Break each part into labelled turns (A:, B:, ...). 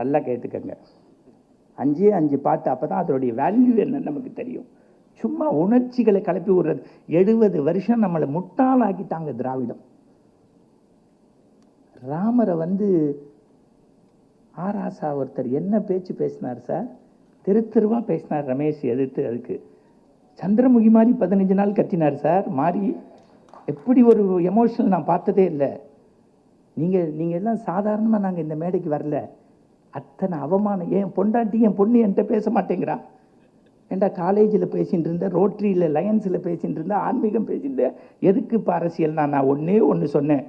A: நல்லா கேட்டுக்கங்க அஞ்சே அஞ்சு பாட்டு அப்போ தான் அதனுடைய வேல்யூ என்னன்னு நமக்கு தெரியும் சும்மா உணர்ச்சிகளை கலப்பி விடுறது எழுபது வருஷம் நம்மளை முட்டாளாக்கிட்டாங்க திராவிடம் ராமரை வந்து ஆராசா ஒருத்தர் என்ன பேச்சு பேசினார் சார் தெரு தெருவாக பேசினார் ரமேஷ் எதிர்த்து அதுக்கு சந்திரமுகி மாதிரி பதினஞ்சு நாள் கத்தினார் சார் மாறி எப்படி ஒரு எமோஷனல் நான் பார்த்ததே இல்லை நீங்கள் நீங்கள் எல்லாம் சாதாரணமாக நாங்கள் இந்த மேடைக்கு வரல அத்தனை அவமானம் ஏன் பொண்டாட்டி என் பொண்ணு என்கிட்ட பேச மாட்டேங்கிறான் ஏண்டா காலேஜில் பேசிகிட்டு இருந்தேன் ரோட்ரியில் லயன்ஸில் பேசிகிட்டு இருந்தேன் ஆன்மீகம் பேசியிருந்தேன் எதுக்கு இப்போ அரசியல் நான் நான் ஒன்றே ஒன்று சொன்னேன்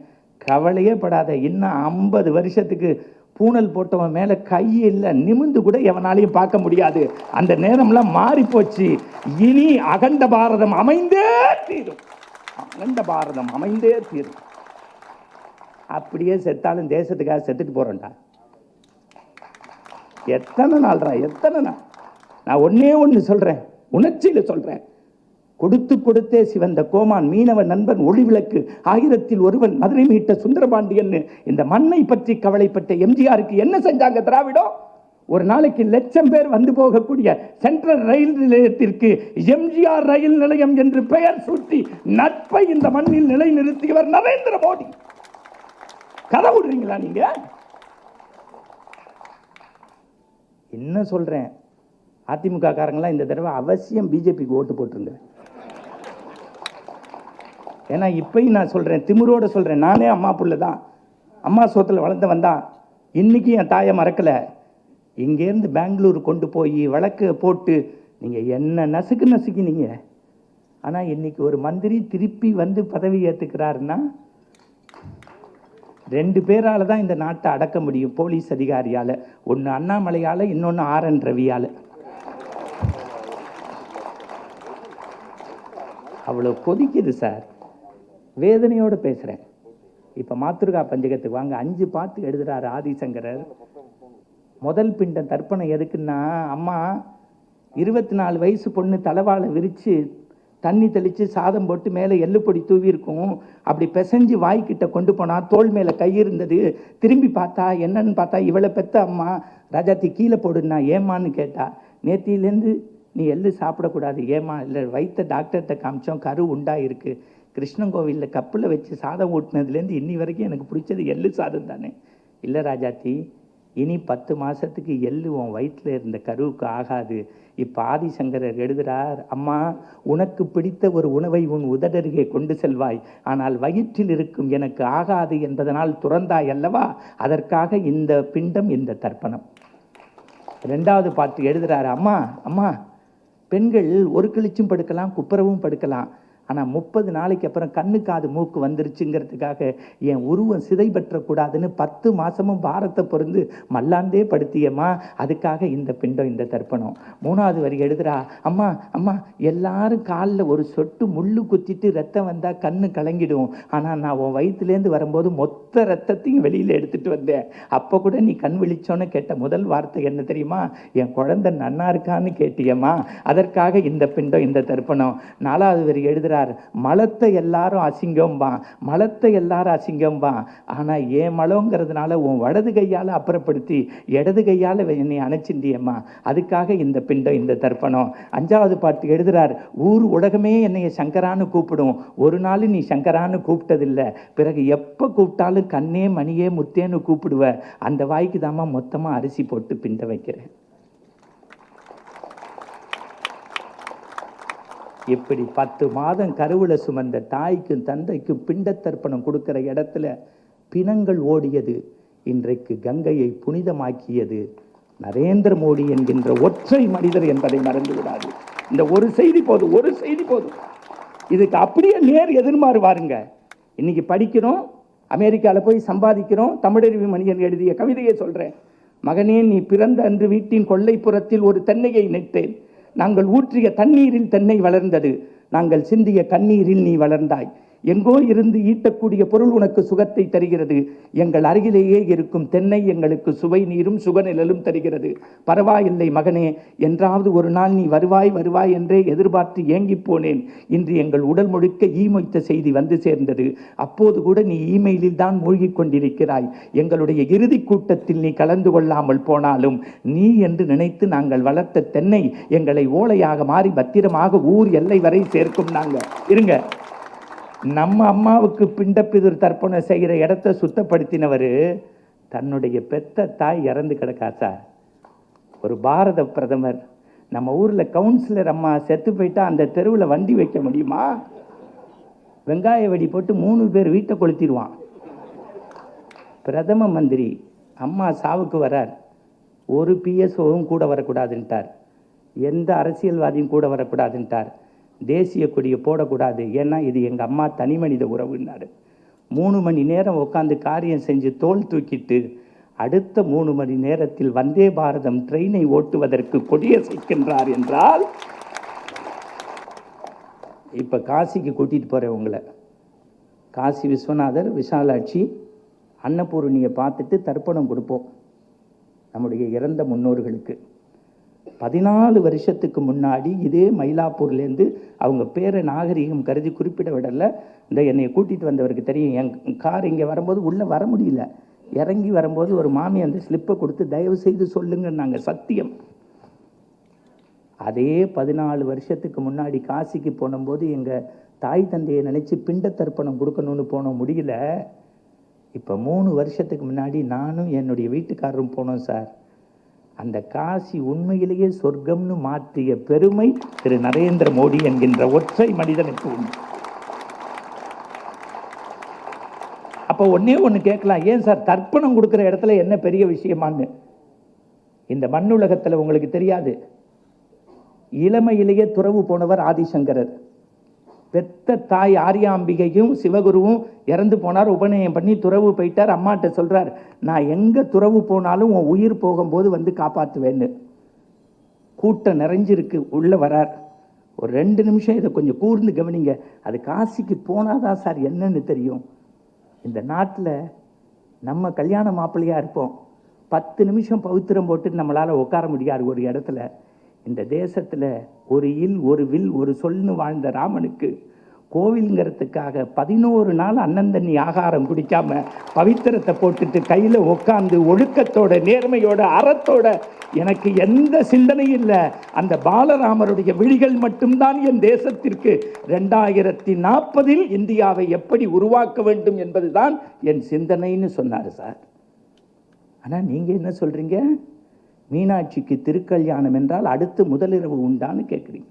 A: கவலையே படாத இன்னும் ஐம்பது வருஷத்துக்கு பூனல் போட்டவன் மேலே கை இல்லை நிமிந்து கூட எவனாலையும் பார்க்க முடியாது அந்த நேரம்லாம் மாறி போச்சு இனி அகண்ட பாரதம் அமைந்தே தீரும் அகண்ட பாரதம் அமைந்தே தீரும் அப்படியே செத்தாலும் தேசத்துக்காக செத்துட்டு போகிறோம்டா எத்தனை நாள்ரா எத்தனை நாள் நான் ஒன்றே ஒன்று சொல்கிறேன் உணர்ச்சியில் சொல்கிறேன் கொடுத்து கொடுத்தே சிவந்த கோமான் மீனவன் நண்பன் ஒளிவிளக்கு ஆயிரத்தில் ஒருவன் மதுரை மீட்ட சுந்தரபாண்டியன் இந்த மண்ணை பற்றி கவலைப்பட்ட எம்ஜிஆருக்கு என்ன செஞ்சாங்க திராவிடம் ஒரு நாளைக்கு லட்சம் பேர் வந்து போகக்கூடிய சென்ட்ரல் ரயில் நிலையத்திற்கு எம்ஜிஆர் ரயில் நிலையம் என்று பெயர் சூட்டி நட்பை இந்த மண்ணில் நிலைநிறுத்தியவர் நரேந்திர மோடி கதை விடுறீங்களா நீங்கள் என்ன சொல்கிறேன் அதிமுக காரங்களாம் இந்த தடவை அவசியம் பிஜேபிக்கு ஓட்டு போட்டுருங்க ஏன்னா இப்பையும் நான் சொல்கிறேன் திமுறோடு சொல்கிறேன் நானே அம்மா புள்ள தான் அம்மா சோத்தில் வளர்ந்து வந்தான் இன்றைக்கி என் தாயை மறக்கலை இங்கேருந்து பெங்களூர் கொண்டு போய் வழக்கு போட்டு நீங்கள் என்ன நசுக்கு நசுக்கினீங்க ஆனால் இன்றைக்கி ஒரு மந்திரி திருப்பி வந்து பதவி ஏற்றுக்கிறாருன்னா ரெண்டு பேரால் தான் இந்த நாட்டை அடக்க முடியும் போலீஸ் அதிகாரியால் ஒன்று அண்ணாமலையால் இன்னொன்று ஆர் என் ரவியால் அவ்வளோ கொதிக்குது சார் வேதனையோடு பேசுகிறேன் இப்போ மாத்திருக்கா பஞ்சகத்துக்கு வாங்க அஞ்சு பார்த்து எழுதுகிறார் ஆதிசங்கரர் முதல் பிண்டம் தர்ப்பணம் எதுக்குன்னா அம்மா இருபத்தி நாலு வயசு பொண்ணு தலைவாலை விரித்து தண்ணி தெளித்து சாதம் போட்டு மேலே எள்ளுப்பொடி தூவி இருக்கும் அப்படி பிசைஞ்சு வாய்க்கிட்ட கொண்டு போனால் தோல் மேலே கை இருந்தது திரும்பி பார்த்தா என்னன்னு பார்த்தா இவ்வளோ பெத்த அம்மா ராஜாத்தி கீழே போடுன்னா ஏமான்னு கேட்டா நேத்திலேருந்து நீ எள்ளு சாப்பிடக்கூடாது ஏமா இல்லை வைத்த டாக்டர்கிட்ட காமிச்சோம் கரு உண்டாக இருக்குது கிருஷ்ணன் கோவிலில் கப்பில் வச்சு சாதம் ஊட்டினதுலேருந்து இன்னி வரைக்கும் எனக்கு பிடிச்சது எள்ளு சாதம் தானே இல்லை ராஜாத்தி இனி பத்து மாதத்துக்கு எள்ளு உன் வயிற்றில் இருந்த கருவுக்கு ஆகாது இப்போ ஆதிசங்கரர் எழுதுகிறார் அம்மா உனக்கு பிடித்த ஒரு உணவை உன் உதடருகே கொண்டு செல்வாய் ஆனால் வயிற்றில் இருக்கும் எனக்கு ஆகாது என்பதனால் துறந்தாய் அல்லவா அதற்காக இந்த பிண்டம் இந்த தர்ப்பணம் ரெண்டாவது பாட்டு எழுதுகிறார் அம்மா அம்மா பெண்கள் ஒரு கிழிச்சும் படுக்கலாம் குப்புறவும் படுக்கலாம் ஆனால் முப்பது நாளைக்கு அப்புறம் கண்ணு காது மூக்கு வந்துருச்சுங்கிறதுக்காக என் உருவம் சிதைபற்றக்கூடாதுன்னு பத்து மாதமும் பாரத்தை பொருந்து மல்லாந்தே படுத்தியம்மா அதுக்காக இந்த பிண்டம் இந்த தர்ப்பணம் மூணாவது வரி எழுதுறா அம்மா அம்மா எல்லாரும் காலில் ஒரு சொட்டு முள்ளு குத்திட்டு ரத்தம் வந்தால் கண்ணு கலங்கிடும் ஆனால் நான் உன் வயிற்றுலேருந்து வரும்போது மொத்த ரத்தத்தையும் வெளியில் எடுத்துகிட்டு வந்தேன் அப்போ கூட நீ கண் விழிச்சோன்னு கேட்ட முதல் வார்த்தை என்ன தெரியுமா என் குழந்தை நன்னா இருக்கான்னு கேட்டியம்மா அதற்காக இந்த பிண்டம் இந்த தர்ப்பணம் நாலாவது வரி எழுதுறா சொல்கிறார் மலத்தை எல்லாரும் வா மலத்தை எல்லாரும் அசிங்கம் வா ஆனால் ஏன் மலங்கிறதுனால உன் வடது கையால் அப்புறப்படுத்தி இடது கையால் என்னை அணைச்சிண்டியம்மா அதுக்காக இந்த பிண்டம் இந்த தர்ப்பணம் அஞ்சாவது பாட்டு எழுதுகிறார் ஊர் உலகமே என்னை சங்கரான்னு கூப்பிடும் ஒரு நாள் நீ சங்கரான்னு கூப்பிட்டதில்லை பிறகு எப்போ கூப்பிட்டாலும் கண்ணே மணியே முத்தேன்னு கூப்பிடுவ அந்த வாய்க்கு தாம்மா மொத்தமாக அரிசி போட்டு பிண்டை வைக்கிறேன் இப்படி பத்து மாதம் கருவில் சுமந்த தாய்க்கும் தந்தைக்கும் பிண்டத்தர்ப்பணம் கொடுக்குற இடத்துல பிணங்கள் ஓடியது இன்றைக்கு கங்கையை புனிதமாக்கியது நரேந்திர மோடி என்கின்ற ஒற்றை மனிதர் என்பதை விடாது இந்த ஒரு செய்தி போதும் ஒரு செய்தி போதும் இதுக்கு அப்படியே நேர் எதிர்மாறு வாருங்க இன்னைக்கு படிக்கிறோம் அமெரிக்காவில் போய் சம்பாதிக்கிறோம் தமிழறிவு மனிதன் எழுதிய கவிதையை சொல்கிறேன் மகனே நீ பிறந்த அன்று வீட்டின் கொள்ளைப்புறத்தில் ஒரு தென்னையை நெட்டேன் நாங்கள் ஊற்றிய தண்ணீரில் தென்னை வளர்ந்தது நாங்கள் சிந்திய கண்ணீரில் நீ வளர்ந்தாய் எங்கோ இருந்து ஈட்டக்கூடிய பொருள் உனக்கு சுகத்தை தருகிறது எங்கள் அருகிலேயே இருக்கும் தென்னை எங்களுக்கு சுவை நீரும் சுகநிழலும் தருகிறது பரவாயில்லை மகனே என்றாவது ஒரு நாள் நீ வருவாய் வருவாய் என்றே எதிர்பார்த்து ஏங்கி போனேன் இன்று எங்கள் உடல் முழுக்க ஈமொய்த்த செய்தி வந்து சேர்ந்தது அப்போது கூட நீ இமெயிலில் தான் மூழ்கி கொண்டிருக்கிறாய் எங்களுடைய இறுதி கூட்டத்தில் நீ கலந்து கொள்ளாமல் போனாலும் நீ என்று நினைத்து நாங்கள் வளர்த்த தென்னை எங்களை ஓலையாக மாறி பத்திரமாக ஊர் எல்லை வரை சேர்க்கும் நாங்கள் இருங்க நம்ம அம்மாவுக்கு பிதிர் தர்ப்பணம் செய்கிற இடத்த சுத்தப்படுத்தினவர் தன்னுடைய பெத்த தாய் இறந்து கிடக்கா சார் ஒரு பாரத பிரதமர் நம்ம ஊரில் கவுன்சிலர் அம்மா செத்து போயிட்டா அந்த தெருவில் வண்டி வைக்க முடியுமா வெங்காய வடி போட்டு மூணு பேர் வீட்டை கொளுத்திடுவான் பிரதம மந்திரி அம்மா சாவுக்கு வரார் ஒரு பிஎஸ்ஓவும் கூட வரக்கூடாதுன்ட்டார் எந்த அரசியல்வாதியும் கூட வரக்கூடாதுன்ட்டார் தேசிய கொடியை போடக்கூடாது ஏன்னா இது எங்கள் அம்மா தனி மனித உறவுனாரு மூணு மணி நேரம் உட்காந்து காரியம் செஞ்சு தோல் தூக்கிட்டு அடுத்த மூணு மணி நேரத்தில் வந்தே பாரதம் ட்ரெயினை ஓட்டுவதற்கு கொடியசைக்கின்றார் என்றால் இப்போ காசிக்கு கூட்டிகிட்டு போகிறேன் உங்களை காசி விஸ்வநாதர் விஷாலாட்சி அன்னபூரணியை பார்த்துட்டு தர்ப்பணம் கொடுப்போம் நம்முடைய இறந்த முன்னோர்களுக்கு பதினாலு வருஷத்துக்கு முன்னாடி இதே மயிலாப்பூர்லேருந்து அவங்க பேரை நாகரிகம் கருதி குறிப்பிட விடலை இந்த என்னை கூட்டிகிட்டு வந்தவருக்கு தெரியும் என் கார் இங்கே வரும்போது உள்ளே வர முடியல இறங்கி வரும்போது ஒரு மாமி அந்த ஸ்லிப்பை கொடுத்து தயவு செய்து சொல்லுங்கள் நாங்கள் சத்தியம் அதே பதினாலு வருஷத்துக்கு முன்னாடி காசிக்கு போனும்போது எங்கள் தாய் தந்தையை நினச்சி பிண்ட தர்ப்பணம் கொடுக்கணும்னு போன முடியல இப்போ மூணு வருஷத்துக்கு முன்னாடி நானும் என்னுடைய வீட்டுக்காரரும் போனோம் சார் அந்த காசி உண்மையிலேயே சொர்க்கம்னு மாற்றிய பெருமை திரு நரேந்திர மோடி என்கின்ற ஒற்றை மனிதனுக்கு உண்டு அப்போ ஒன்னே ஒன்று கேட்கலாம் ஏன் சார் தர்ப்பணம் கொடுக்குற இடத்துல என்ன பெரிய விஷயமான்னு இந்த மண்ணுலகத்தில் உங்களுக்கு தெரியாது இளமையிலேயே துறவு போனவர் ஆதிசங்கரர் பெத்த தாய் ஆரியாம்பிகையும் சிவகுருவும் இறந்து போனார் உபநயம் பண்ணி துறவு போயிட்டார் அம்மாட்ட சொல்கிறார் நான் எங்கே துறவு போனாலும் உன் உயிர் போகும்போது வந்து காப்பாற்றுவேன்னு கூட்டம் நிறைஞ்சிருக்கு உள்ளே வரார் ஒரு ரெண்டு நிமிஷம் இதை கொஞ்சம் கூர்ந்து கவனிங்க அது காசிக்கு போனாதான் சார் என்னன்னு தெரியும் இந்த நாட்டில் நம்ம கல்யாண மாப்பிள்ளையாக இருப்போம் பத்து நிமிஷம் பவித்திரம் போட்டு நம்மளால் உட்கார முடியாது ஒரு இடத்துல இந்த தேசத்தில் ஒரு இல் ஒரு வில் ஒரு சொல்னு வாழ்ந்த ராமனுக்கு கோவிலுங்கிறதுக்காக பதினோரு நாள் அண்ணன் தண்ணி ஆகாரம் குடிக்காம பவித்திரத்தை போட்டுட்டு கையில் உட்காந்து ஒழுக்கத்தோட நேர்மையோட அறத்தோட எனக்கு எந்த சிந்தனையும் இல்லை அந்த பாலராமருடைய விழிகள் மட்டும்தான் என் தேசத்திற்கு ரெண்டாயிரத்தி நாற்பதில் இந்தியாவை எப்படி உருவாக்க வேண்டும் என்பதுதான் என் சிந்தனைன்னு சொன்னார் சார் ஆனால் நீங்கள் என்ன சொல்கிறீங்க மீனாட்சிக்கு திருக்கல்யாணம் என்றால் அடுத்து முதலிரவு உண்டான்னு கேட்குறீங்க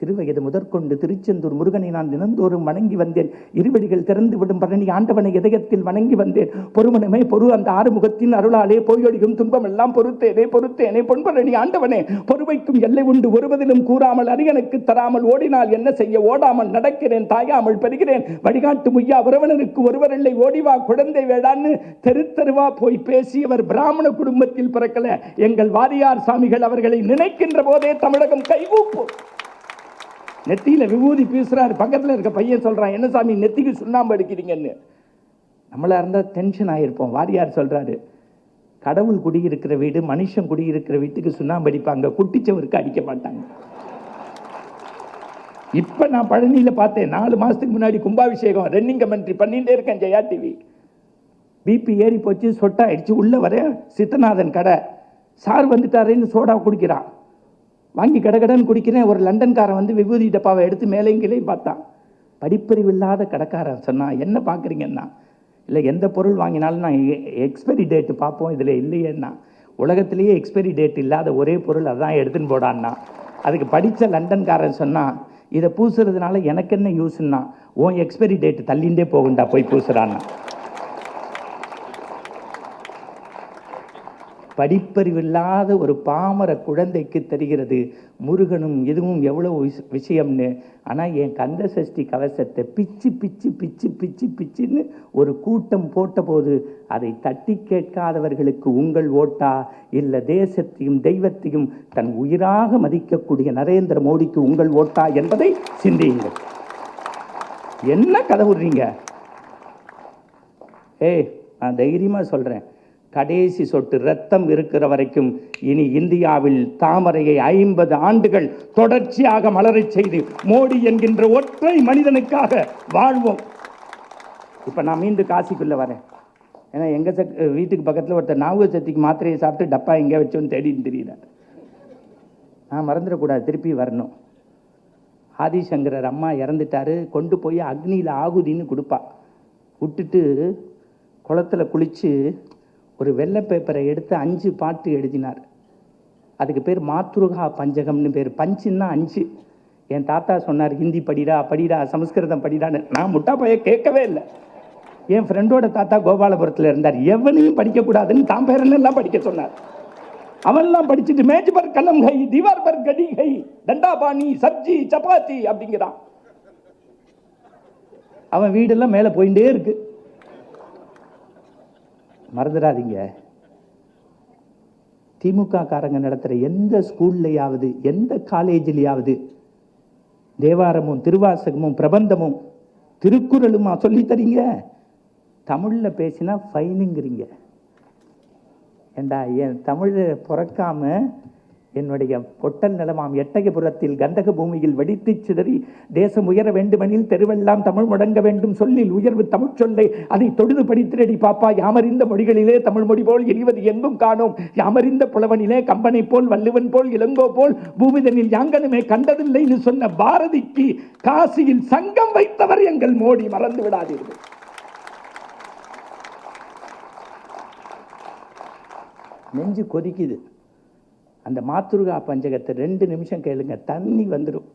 A: சிறுவயது முதற்கொண்டு திருச்செந்தூர் முருகனை நான் தினந்தோறும் வணங்கி வந்தேன் இருவடிகள் திறந்து விடும் பழனி ஆண்டவனை இதயத்தில் வணங்கி வந்தேன் பொறுமனமே பொறு அந்த ஆறுமுகத்தின் அருளாலே பொய்யொழியும் துன்பம் எல்லாம் பொறுத்தேனே பொறுத்தேனே பொன்பழனி ஆண்டவனே பொறுமைக்கும் எல்லை உண்டு ஒருவதிலும் கூறாமல் அரியனுக்கு தராமல் ஓடினால் என்ன செய்ய ஓடாமல் நடக்கிறேன் தாயாமல் பெறுகிறேன் வழிகாட்டு முய்யா உறவனருக்கு ஒருவர் இல்லை ஓடிவா குழந்தை வேடான்னு தெரு தெருவா போய் பேசியவர் பிராமண குடும்பத்தில் பிறக்கல எங்கள் வாரியார் சாமிகள் அவர்களை நினைக்கின்ற போதே தமிழகம் கைகூப்பும் நெத்தியில் விபூதி பீசுறாரு பக்கத்தில் இருக்க பையன் சொல்கிறான் என்ன சாமி நெத்திக்கு சுண்ணாம்பு அடிக்கிறீங்கன்னு நம்மளாக இருந்தால் டென்ஷன் ஆகிருப்போம் வாரியார் சொல்கிறாரு கடவுள் குடியிருக்கிற வீடு மனுஷன் குடியிருக்கிற வீட்டுக்கு சுண்ணாம்பு அடிப்பாங்க குட்டிச்சவருக்கு அடிக்க மாட்டாங்க இப்போ நான் பழனியில் பார்த்தேன் நாலு மாதத்துக்கு முன்னாடி கும்பாபிஷேகம் ரன்னிங் கமெண்ட்ரி பண்ணிகிட்டே இருக்கேன் ஜெயா டிவி பிபி ஏறி போச்சு சொட்டாயிடுச்சு உள்ளே வர சித்தநாதன் கடை சார் வந்துட்டாருன்னு சோடா குடிக்கிறான் வாங்கி கடகடன் குடிக்கிறேன் ஒரு லண்டன்காரன் வந்து விபூதி டப்பாவை எடுத்து மேலேயும் கீழே பார்த்தான் படிப்பறிவு இல்லாத கடைக்காரன் சொன்னான் என்ன பார்க்குறீங்கன்னா இல்லை எந்த பொருள் வாங்கினாலும் நான் எக்ஸ்பைரி டேட்டு பார்ப்போம் இதில் இல்லையேன்னா உலகத்திலேயே எக்ஸ்பைரி டேட் இல்லாத ஒரே பொருள் அதான் எடுத்துன்னு போடான்னா அதுக்கு படித்த லண்டன்காரன் சொன்னான் இதை பூசுறதுனால எனக்கு என்ன யூஸ்ன்னா உன் எக்ஸ்பைரி டேட்டு தள்ளிண்டே போகுண்டா போய் பூசுறான்னா படிப்பறிவில்லாத ஒரு பாமர குழந்தைக்கு தெரிகிறது முருகனும் இதுவும் எவ்வளோ விஷயம்னு ஆனால் என் கந்த சஷ்டி கவசத்தை பிச்சு பிச்சு பிச்சு பிச்சு பிச்சுன்னு ஒரு கூட்டம் போட்டபோது அதை தட்டி கேட்காதவர்களுக்கு உங்கள் ஓட்டா இல்லை தேசத்தையும் தெய்வத்தையும் தன் உயிராக மதிக்கக்கூடிய நரேந்திர மோடிக்கு உங்கள் ஓட்டா என்பதை சிந்தியுங்கள் என்ன கதை விடுறீங்க ஏய் நான் தைரியமாக சொல்கிறேன் கடைசி சொட்டு ரத்தம் இருக்கிற வரைக்கும் இனி இந்தியாவில் தாமரையை ஐம்பது ஆண்டுகள் தொடர்ச்சியாக மலரச் செய்து மோடி என்கின்ற ஒற்றை மனிதனுக்காக வாழ்வோம் இப்போ நான் மீண்டும் காசிக்குள்ளே வரேன் ஏன்னா எங்கள் சக் வீட்டுக்கு பக்கத்தில் ஒருத்தர் நாவு சக்திக்கு மாத்திரையை சாப்பிட்டு டப்பா எங்க வச்சோன்னு தேடின்னு தெரியல நான் மறந்துடக்கூடாது திருப்பி வரணும் ஆதிசங்கரர் அம்மா இறந்துட்டாரு கொண்டு போய் அக்னியில் ஆகுதின்னு கொடுப்பா விட்டுட்டு குளத்தில் குளித்து ஒரு வெள்ளை பேப்பரை எடுத்து அஞ்சு பாட்டு எழுதினார் அதுக்கு பேர் மாத்ருகா பஞ்சகம்னு பேர் பஞ்சுன்னா அஞ்சு என் தாத்தா சொன்னார் ஹிந்தி படிடா படிடா சமஸ்கிருதம் படிடான்னு நான் முட்டா பைய கேட்கவே இல்லை என் ஃப்ரெண்டோட தாத்தா கோபாலபுரத்தில் இருந்தார் எவனையும் படிக்கக்கூடாதுன்னு தான் எல்லாம் படிக்க சொன்னார் அவன்லாம் படிச்சுட்டு மேஜ்பர் கலம் கை திவார் பர் கடி கை தண்டாபாணி சப்ஜி சப்பாத்தி அப்படிங்கிறான் அவன் வீடெல்லாம் மேலே போயிட்டே இருக்குது மறந்துடாதீங்க திமுக காரங்க நடத்துகிற எந்த ஸ்கூல்லையாவது எந்த காலேஜிலேயாவது தேவாரமும் திருவாசகமும் பிரபந்தமும் திருக்குறளுமா சொல்லித்தரீங்க தமிழில் பேசினா ஃபைனுங்கிறீங்க ஏண்டா என் தமிழை பிறக்காமல் என்னுடைய பொட்டல் நிலமாம் எட்டயபுரத்தில் கந்தக பூமியில் வெடித்து சிதறி தேசம் உயர வேண்டுமெனில் தெருவெல்லாம் தமிழ் முடங்க வேண்டும் சொல்லில் உயர்வு தமிழ் சொல்லை அதை தொழுது படித்திரடி பாப்பா யாமறிந்த மொழிகளிலே தமிழ் மொழி போல் எரிவது எங்கும் காணோம் யாமறிந்த புலவனிலே கம்பனை போல் வள்ளுவன் போல் இளங்கோ போல் பூமிதனில் யாங்கனுமே என்று சொன்ன பாரதிக்கு காசியில் சங்கம் வைத்தவர் எங்கள் மோடி மறந்து விடாதீர்கள் நெஞ்சு கொதிக்குது அந்த மாத்ருகா பஞ்சகத்தை ரெண்டு நிமிஷம் கேளுங்க தண்ணி வந்துடும்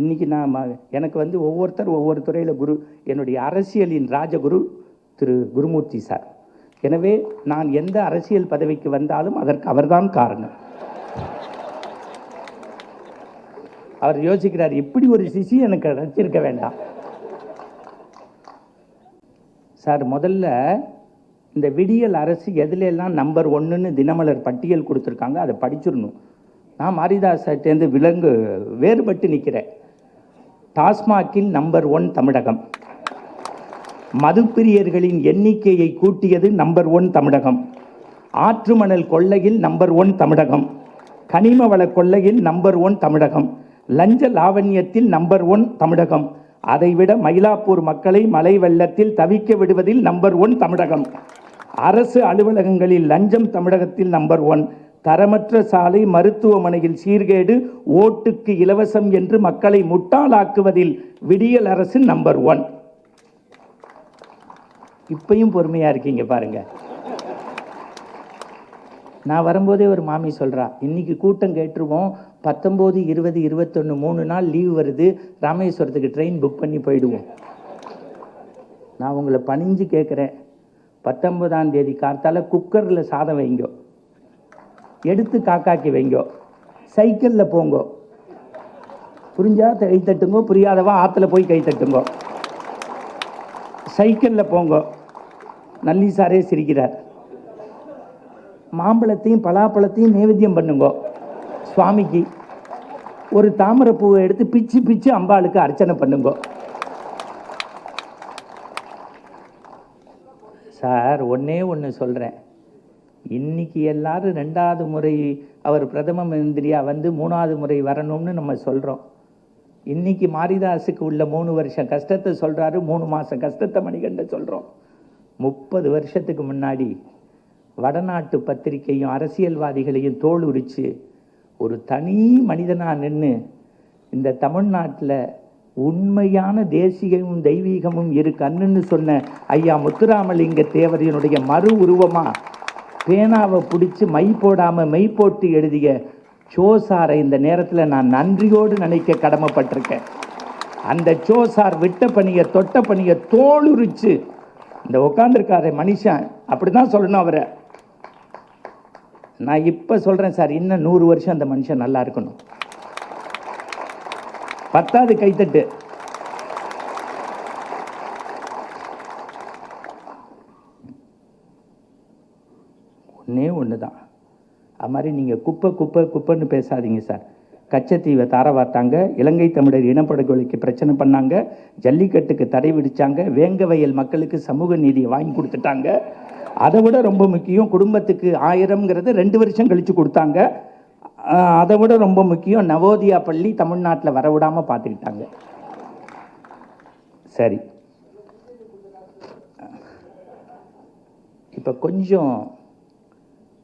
A: இன்றைக்கி நான் எனக்கு வந்து ஒவ்வொருத்தர் ஒவ்வொரு துறையில் குரு என்னுடைய அரசியலின் ராஜகுரு திரு குருமூர்த்தி சார் எனவே நான் எந்த அரசியல் பதவிக்கு வந்தாலும் அதற்கு அவர்தான் காரணம் அவர் யோசிக்கிறார் இப்படி ஒரு சிசி எனக்கு கிடைச்சிருக்க வேண்டாம் சார் முதல்ல இந்த விடியல் அரசு எதுலெல்லாம் நம்பர் ஒன்றுன்னு தினமலர் பட்டியல் கொடுத்துருக்காங்க அதை படிச்சிடணும் நான் சேர்ந்து விலங்கு வேறுபட்டு நிற்கிறேன் டாஸ்மாகில் நம்பர் ஒன் தமிழகம் மதுப்பிரியர்களின் எண்ணிக்கையை கூட்டியது நம்பர் ஒன் தமிழகம் ஆற்றுமணல் கொள்ளையில் நம்பர் ஒன் தமிழகம் கனிம வள கொள்ளையில் நம்பர் ஒன் தமிழகம் லஞ்ச லாவண்யத்தில் நம்பர் ஒன் தமிழகம் அதைவிட மயிலாப்பூர் மக்களை மலை வெள்ளத்தில் தவிக்க விடுவதில் நம்பர் ஒன் தமிழகம் அரசு அலுவலகங்களில் லஞ்சம் தமிழகத்தில் நம்பர் ஒன் தரமற்ற சாலை மருத்துவமனையில் சீர்கேடு ஓட்டுக்கு இலவசம் என்று மக்களை முட்டாளாக்குவதில் விடியல் அரசு நம்பர் ஒன் இப்பையும் பொறுமையாக இருக்கீங்க பாருங்க நான் வரும்போதே ஒரு மாமி சொல்கிறா இன்னைக்கு கூட்டம் கேட்டுருவோம் பத்தொம்போது இருபது இருபத்தொன்னு மூணு நாள் லீவ் வருது ராமேஸ்வரத்துக்கு ட்ரெயின் புக் பண்ணி போயிடுவோம் நான் உங்களை பணிஞ்சு கேட்குறேன் பத்தொன்பதாம் தேதி கார்த்தால குக்கரில் சாதம் வைங்கோ எடுத்து காக்காக்கி வைங்கோ சைக்கிளில் போங்கோ புரிஞ்சா கை தட்டுங்கோ புரியாதவா ஆற்றுல போய் கை தட்டுங்கோ சைக்கிளில் போங்கோ நல்லி சாரே சிரிக்கிறார் மாம்பழத்தையும் பலாப்பழத்தையும் நைவேத்தியம் பண்ணுங்கோ சுவாமிக்கு ஒரு தாமரை பூவை எடுத்து பிச்சு பிச்சு அம்பாளுக்கு அர்ச்சனை பண்ணுங்கோ சார் ஒன்றே ஒன்று சொல்கிறேன் இன்றைக்கி எல்லாரும் ரெண்டாவது முறை அவர் பிரதம மந்திரியாக வந்து மூணாவது முறை வரணும்னு நம்ம சொல்கிறோம் இன்றைக்கி மாரிதாஸுக்கு உள்ள மூணு வருஷம் கஷ்டத்தை சொல்கிறாரு மூணு மாதம் கஷ்டத்தை மணிகண்ட சொல்கிறோம் முப்பது வருஷத்துக்கு முன்னாடி வடநாட்டு பத்திரிகையும் அரசியல்வாதிகளையும் தோல் உரித்து ஒரு தனி மனிதனாக நின்று இந்த தமிழ்நாட்டில் உண்மையான தேசியமும் தெய்வீகமும் இரு கண்ணுன்னு சொன்ன ஐயா முத்துராமலிங்க தேவரையனுடைய மறு உருவமாக பேனாவை பிடிச்சி மை போடாமல் மெய் போட்டு எழுதிய சோசாரை சாரை இந்த நேரத்தில் நான் நன்றியோடு நினைக்க கடமைப்பட்டிருக்கேன் அந்த சோ சார் விட்ட பணியை தொட்ட பணியை தோளுரிச்சு இந்த உட்காந்துருக்காரு மனுஷன் அப்படி தான் சொல்லணும் அவரை நான் இப்போ சொல்கிறேன் சார் இன்னும் நூறு வருஷம் அந்த மனுஷன் நல்லா இருக்கணும் பத்தாவது கைத்தட்டு ஒன்றே ஒன்று தான் அது மாதிரி நீங்கள் குப்பை குப்பை குப்பைன்னு பேசாதீங்க சார் கச்சத்தீவை தார வார்த்தாங்க இலங்கை தமிழர் இனப்படுகொலைக்கு பிரச்சனை பண்ணாங்க ஜல்லிக்கட்டுக்கு தடை விதித்தாங்க வேங்க வயல் மக்களுக்கு சமூக நீதியை வாங்கி கொடுத்துட்டாங்க அதை விட ரொம்ப முக்கியம் குடும்பத்துக்கு ஆயிரம்ங்கிறது ரெண்டு வருஷம் கழித்து கொடுத்தாங்க அதை விட ரொம்ப முக்கியம் நவோதியா பள்ளி தமிழ்நாட்டில் வரவிடாமல் பார்த்துக்கிட்டாங்க சரி இப்போ கொஞ்சம்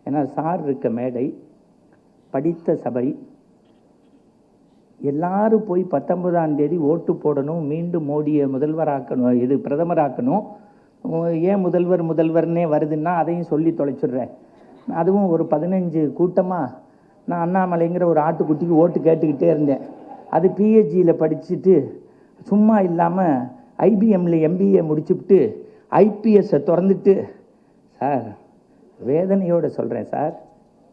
A: ஏன்னா சார் இருக்க மேடை படித்த சபை எல்லாரும் போய் பத்தொன்பதாம் தேதி ஓட்டு போடணும் மீண்டும் மோடியை முதல்வராக்கணும் இது பிரதமராக்கணும் ஏன் முதல்வர் முதல்வர்னே வருதுன்னா அதையும் சொல்லி தொலைச்சிடுறேன் அதுவும் ஒரு பதினஞ்சு கூட்டமாக நான் அண்ணாமலைங்கிற ஒரு ஆட்டுக்குட்டிக்கு ஓட்டு கேட்டுக்கிட்டே இருந்தேன் அது பிஹெச்சியில் படிச்சுட்டு சும்மா இல்லாமல் ஐபிஎம்மில் எம்பிஏ முடிச்சுவிட்டு ஐபிஎஸ்ஸை திறந்துட்டு சார் வேதனையோடு சொல்கிறேன் சார்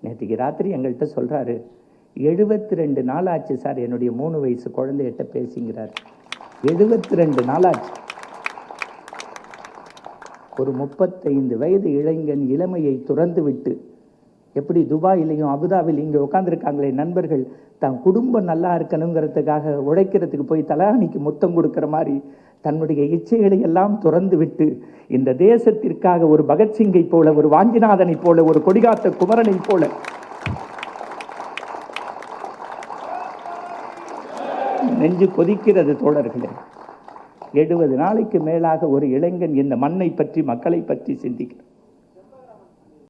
A: நேற்றுக்கு ராத்திரி எங்கள்கிட்ட சொல்கிறாரு எழுபத்தி ரெண்டு நாள் ஆச்சு சார் என்னுடைய மூணு வயசு குழந்தைகிட்ட பேசிங்கிறார் எழுபத்தி ரெண்டு நாளாச்சு ஒரு முப்பத்தைந்து வயது இளைஞன் இளமையை துறந்துவிட்டு எப்படி துபாயிலையும் அபுதாபில் இங்கே உட்காந்துருக்காங்களே நண்பர்கள் தன் குடும்பம் நல்லா இருக்கணுங்கிறதுக்காக உழைக்கிறதுக்கு போய் தலானிக்கு முத்தம் கொடுக்குற மாதிரி தன்னுடைய இச்சைகளை எல்லாம் துறந்து விட்டு இந்த தேசத்திற்காக ஒரு பகத்சிங்கை போல ஒரு வாஞ்சிநாதனைப் போல ஒரு கொடிகாத்த குமரனைப் போல நெஞ்சு கொதிக்கிறது தோழர்களே எழுபது நாளைக்கு மேலாக ஒரு இளைஞன் இந்த மண்ணை பற்றி மக்களை பற்றி சிந்திக்கிறார்